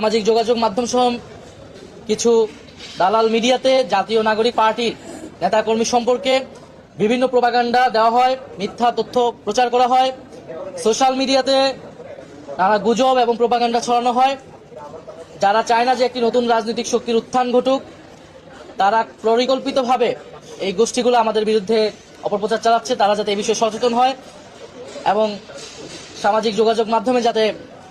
সামাজিক যোগাযোগ মাধ্যম সহ কিছু দালাল মিডিয়াতে জাতীয় নাগরিক পার্টির নেতাকর্মী সম্পর্কে বিভিন্ন প্রপাগান্ডা দেওয়া হয়, মিথ্যা তথ্য প্রচার করা হয়। সোশ্যাল মিডিয়াতে নানা গুজব এবং প্রপাগান্ডা ছড়ানো হয়। যারা চায় না যে একটি নতুন রাজনৈতিক শক্তির উত্থান ঘটুক, তারা পরিকল্পিতভাবে এই গোষ্ঠীগুলো আমাদের বিরুদ্ধে অপপ্রচার চালাচ্ছে। তারা যাতে এই বিষয়ে সচেতন হয় এবং সামাজিক যোগাযোগ মাধ্যমে যাতে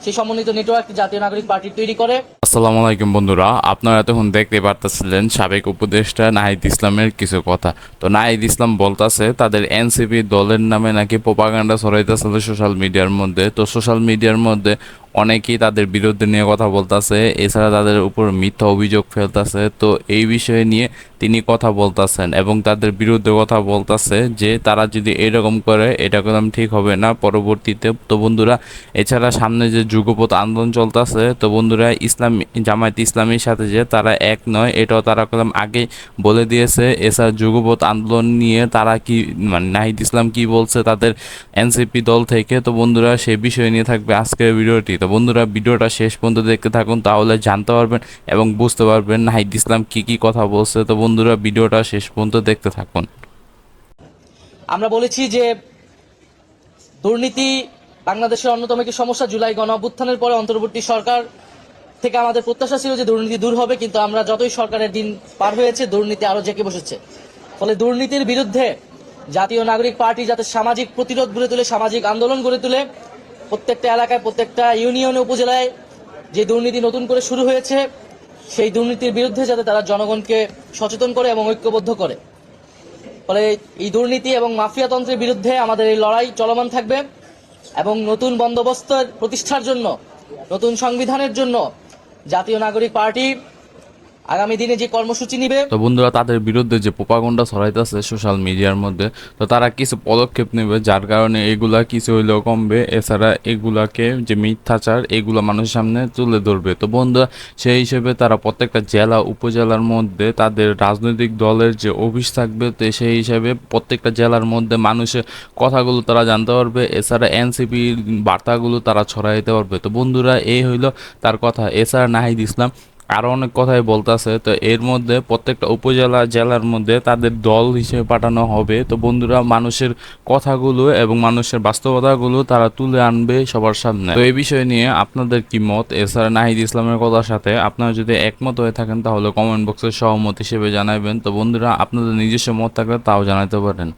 সেই সমন্বিত নেটওয়ার্ক জাতীয় নাগরিক পার্টি তৈরি করে। আসসালামু আলাইকুম বন্ধুরা, আপনারা তখন দেখতে পারতেছিলেন সাবেক উপদেষ্টা নাহিদ ইসলামের কিছু কথা। তো নাহিদ ইসলাম বলতাছে, তাদের এনসিপি দলের নামে নাকি প্রোপাগান্ডা ছড়াইতেছিল সোশ্যাল মিডিয়ার মধ্যে। তো সোশ্যাল মিডিয়ার মধ্যে অনেকেই তাদের বিরুদ্ধে নিয়ে কথা বলতাছে, এছাড়া তাদের উপর মিথ্যা অভিযোগ ফেলতাছে। তো এই বিষয়ে নিয়ে তিনি কথা বলতাছেন এবং তাদের বিরুদ্ধে কথা বলতাছে যে তারা যদি এরকম করে, এটা কদম ঠিক হবে না। পরবর্তীতে তো বন্ধুরা, এছাড়া সামনে যে যুগপথ আন্দোলন চলতেছে, তো বন্ধুরা, ইসলাম, জামায়াত ইসলামীর সাথে যে তারা এক নয়, এটাও তারা কদম আগে বলে দিয়েছে। এছাড়া যুগপথ আন্দোলন নিয়ে তারা কি মানে নাহিদ ইসলাম কি বলছে তাদের এনসিপি দল থেকে, তো বন্ধুরা, সে বিষয় নিয়ে থাকবে আজকের ভিডিওটি। তো বন্ধুরা ভিডিওটা শেষ পর্যন্ত দেখতে থাকুন, তাহলে জানতে পারবেন এবং বুঝতে পারবেন নাহিদ ইসলাম কি কি কথা বলছে। তো বন্ধুরা ভিডিওটা শেষ পর্যন্ত দেখতে থাকুন। আমরা বলেছি যে দুর্নীতি বাংলাদেশের অন্যতম একটি সমস্যা, জুলাই গণ অভ্যুত্থানের পরে অন্তর্বর্তী সরকার থেকে আমাদের প্রত্যাশা ছিল যে দুর্নীতি দূর হবে, কিন্তু আমরা যতই সরকারের দিন পার হয়েছে, দুর্নীতি আরও জেঁকে বসেছে। ফলে দুর্নীতির বিরুদ্ধে জাতীয় নাগরিক পার্টি যাতে সামাজিক প্রতিরোধ গড়ে তুলে, সামাজিক আন্দোলন গড়ে তুলে প্রত্যেকটা এলাকায়, প্রত্যেকটা ইউনিয়নে, উপজেলায় যে দুর্নীতি নতুন করে শুরু হয়েছে, সেই দুর্নীতির বিরুদ্ধে যাতে তারা জনগণকে সচেতন করে এবং ঐক্যবদ্ধ করে। ফলে এই দুর্নীতি এবং মাফিয়াতন্ত্রের বিরুদ্ধে আমাদের এই লড়াই চলমান থাকবে এবং নতুন বন্দোবস্তের প্রতিষ্ঠার জন্য, নতুন সংবিধানের জন্য জাতীয় নাগরিক পার্টি আগামী দিনে যে কর্মসূচি নিবে। তো বন্ধুরা, তাদের বিরুদ্ধে যে প্রোপাগন্ডা ছড়াইতেছে সোশ্যাল মিডিয়ার মধ্যে, তো তারা কিছু পদক্ষেপ নেবে, যার কারণে এগুলা কিছু হইলেও কমবে। এছাড়া এগুলাকে যে মিথ্যাচার, এগুলা মানুষের সামনে তুলে ধরবে। তো বন্ধুরা, সেই হিসেবে তারা প্রত্যেকটা জেলা, উপজেলার মধ্যে তাদের রাজনৈতিক দলের যে অফিস থাকবে, তো সেই হিসেবে প্রত্যেকটা জেলার মধ্যে মানুষের কথাগুলো তারা জানতে পারবে। এছাড়া এনসিপির বার্তাগুলো তারা ছড়াইতে পারবে। তো বন্ধুরা, এই হইল তার কথা। এছাড়া নাহিদ ইসলাম আরও অনেক কথাই বলতেছে, তো এর মধ্যে প্রত্যেকটা উপজেলা, জেলার মধ্যে তাদের দল হিসেবে পাঠানো হবে। তো বন্ধুরা, মানুষের কথাগুলো এবং মানুষের বাস্তবতাগুলো তারা তুলে আনবে সবার সামনে। তো এই বিষয় নিয়ে আপনাদের কি মত? এছাড়া নাহিদ ইসলামের কথার সাথে আপনারা যদি একমত হয়ে থাকেন, তাহলে কমেন্ট বক্সে সহমত হিসেবে জানাবেন তো বন্ধুরা, আপনাদের নিজস্ব মত থাকলে তাও জানাতে পারেন।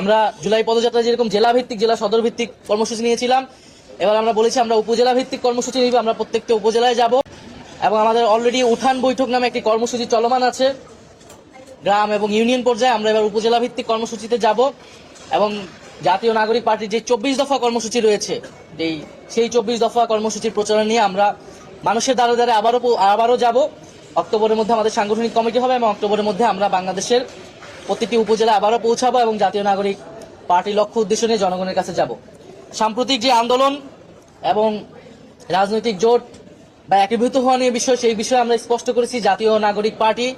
আমরা জুলাই পদযাত্রা যেরকম জেলা ভিত্তিক জেলা সদর ভিত্তিক কর্মসূচি নিয়েছিলাম, এবার আমরা বলেছি আমরা উপজেলা ভিত্তিক কর্মসূচি নিব, আমরা প্রত্যেকটা উপজেলায় যাব। এবং আমাদের অলরেডি উঠান বৈঠক নামে একটি কর্মসূচি চলমান আছে। গ্রাম এবং ইউনিয়ন পর্যায়ে আমরা এবার উপজেলা ভিত্তিক কর্মসূচিতে যাব এবং জাতীয় নাগরিক পার্টির যে চব্বিশ দফা কর্মসূচি রয়েছে এই সেই চব্বিশ দফা কর্মসূচির প্রচারণা নিয়ে আমরা মানুষের দ্বারা দ্বারা আবারও আবারও যাব। অক্টোবরের মধ্যে আমাদের সাংগঠনিক কমিটি হবে এবং অক্টোবরের মধ্যে আমরা বাংলাদেশের প্রতিটি উপজেলা আবারও পৌঁছাবো এবং জাতীয় নাগরিক পার্টির লক্ষ্য উদ্দেশ্য নিয়ে জনগণের কাছে যাব। সাম্প্রতিক যে আন্দোলন এবং রাজনৈতিক জোট বা একীভূত হওয়া নিয়ে বিষয়, সেই বিষয়ে আমরা স্পষ্ট করেছি, জাতীয় নাগরিক পার্টি।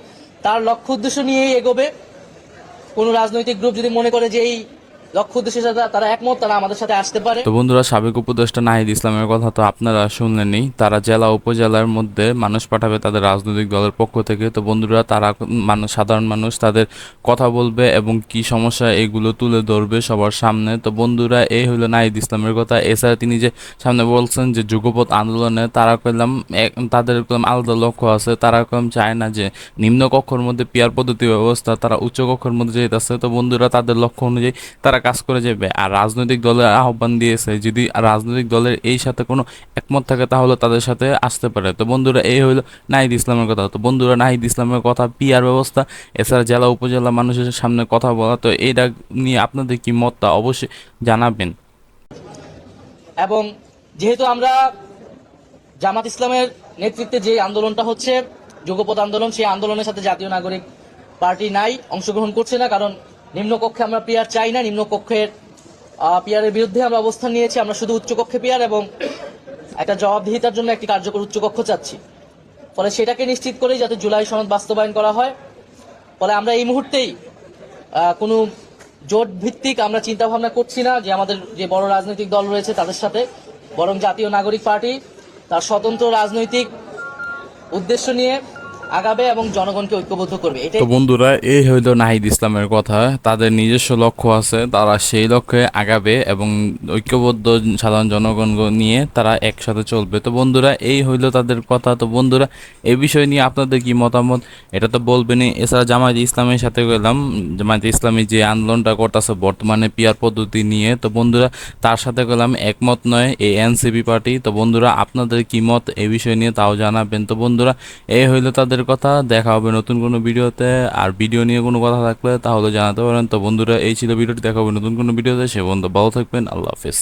তার লক্ষ্য উদ্দেশ্য নিয়েই এগোবে। কোনো রাজনৈতিক গ্রুপ যদি মনে করে যে এই লক্ষ্য উদ্দেশ্যের তারা একমত, তারা আমাদের সাথে আসতে পারে। তো বন্ধুরা, সাবেক উপদেষ্টা নাহিদ ইসলামের কথা তো আপনারা শুনলেনই। তারা জেলা, উপজেলার মধ্যে মানুষ পাঠাবে তাদের রাজনৈতিক দলের পক্ষ থেকে। তো বন্ধুরা, তারা মানুষ, সাধারণ মানুষ তাদের কথা বলবে এবং কি সমস্যা এগুলো তুলে ধরবে সবার সামনে। তো বন্ধুরা এই হলো নাহিদ ইসলামের কথা। এছাড়া তিনি যে সামনে বলছেন যে যুগপথ আন্দোলনে তারা করলাম তাদের আলাদা লক্ষ্য আছে। তারা কম চায় না যে নিম্ন কক্ষের মধ্যে পিয়ার পদ্ধতি ব্যবস্থা, তারা উচ্চ কক্ষের মধ্যে যেতেছে তো বন্ধুরা, তাদের লক্ষ্য অনুযায়ী তারা কাজ করে যাবে। আর রাজনৈতিক দলের আহ্বান দিয়েছে, যদি রাজনৈতিক দলের এই সাথে কোনো একমত থাকে তাহলে তাদের সাথে আসতে পারে। তো বন্ধুরা, এই হলো নাহিদ ইসলামের কথা। তো বন্ধুরা, নাহিদ ইসলামের কথা পিয়ার ব্যবস্থা, এছাড়া জেলা, উপজেলা মানুষের সামনে কথা বলা। তো এটা নিয়ে আপনাদের কি মতটা অবশ্যই জানাবেন। এবং যেহেতু আমরা জামাত ইসলামের নেতৃত্বে যে আন্দোলনটা হচ্ছে যুগপথ আন্দোলন, সেই আন্দোলনের সাথে জাতীয় নাগরিক পার্টি নাই, অংশগ্রহণ করছে না, কারণ নিম্নকক্ষে আমরা পিয়ার চাই না, নিম্নকক্ষের পিয়ারের বিরুদ্ধে আমরা অবস্থান নিয়েছি, আমরা শুধু উচ্চকক্ষে পিয়ার এবং একটা জবাবদিহিতার জন্য একটি কার্যকর উচ্চকক্ষ চাচ্ছি। ফলে সেটাকে নিশ্চিত করেই যাতে জুলাই সনদ বাস্তবায়ন করা হয়। ফলে আমরা এই মুহূর্তেই কোনো জোট ভিত্তিক আমরা চিন্তা ভাবনা করছি না যে আমাদের যে বড় রাজনৈতিক দল রয়েছে তাদের সাথে, বরং জাতীয় নাগরিক পার্টি তার স্বতন্ত্র রাজনৈতিক উদ্দেশ্য নিয়ে আগাবে এবং জনগণকে ঐক্যবদ্ধ করবে তো বন্ধুরা, এই হইল নাহিদ ইসলামের কথা। তাদের নিজস্ব লক্ষ্য আছে, তারা সেই লক্ষ্যে আগাবে এবং ঐক্যবদ্ধ সাধারণ জনগণ নিয়ে তারা একসাথে চলবে। তো বন্ধুরা, এই হইল তাদের কথা। তো বন্ধুরা এই বিষয় নিয়ে আপনাদের কি মতামত? এটা তো বলবেনই। এছাড়া জামায়াত ইসলামের সাথে গেলাম। জামায়াত ইসলামী যে আন্দোলনটা করতেছে বর্তমানে পিয়ার পদ্ধতি নিয়ে। তো বন্ধুরা, তার সাথে গেলাম, একমত নয়, এই এনসিপি পার্টি। তো বন্ধুরা, আপনাদের কি মত এই বিষয় নিয়ে তাও জানাবেন। তো বন্ধুরা এই হইল তাদের কথা, দেখা হবে নতুন কোনো ভিডিওতে। আর ভিডিও নিয়ে কোনো কথা থাকলে তাহলে জানাতে পারেন। তো বন্ধুরা, এই ছিল ভিডিওটি, দেখা হবে নতুন কোনো ভিডিওতে। সে বন্ধু ভালো থাকবেন, আল্লাহ হাফেজ।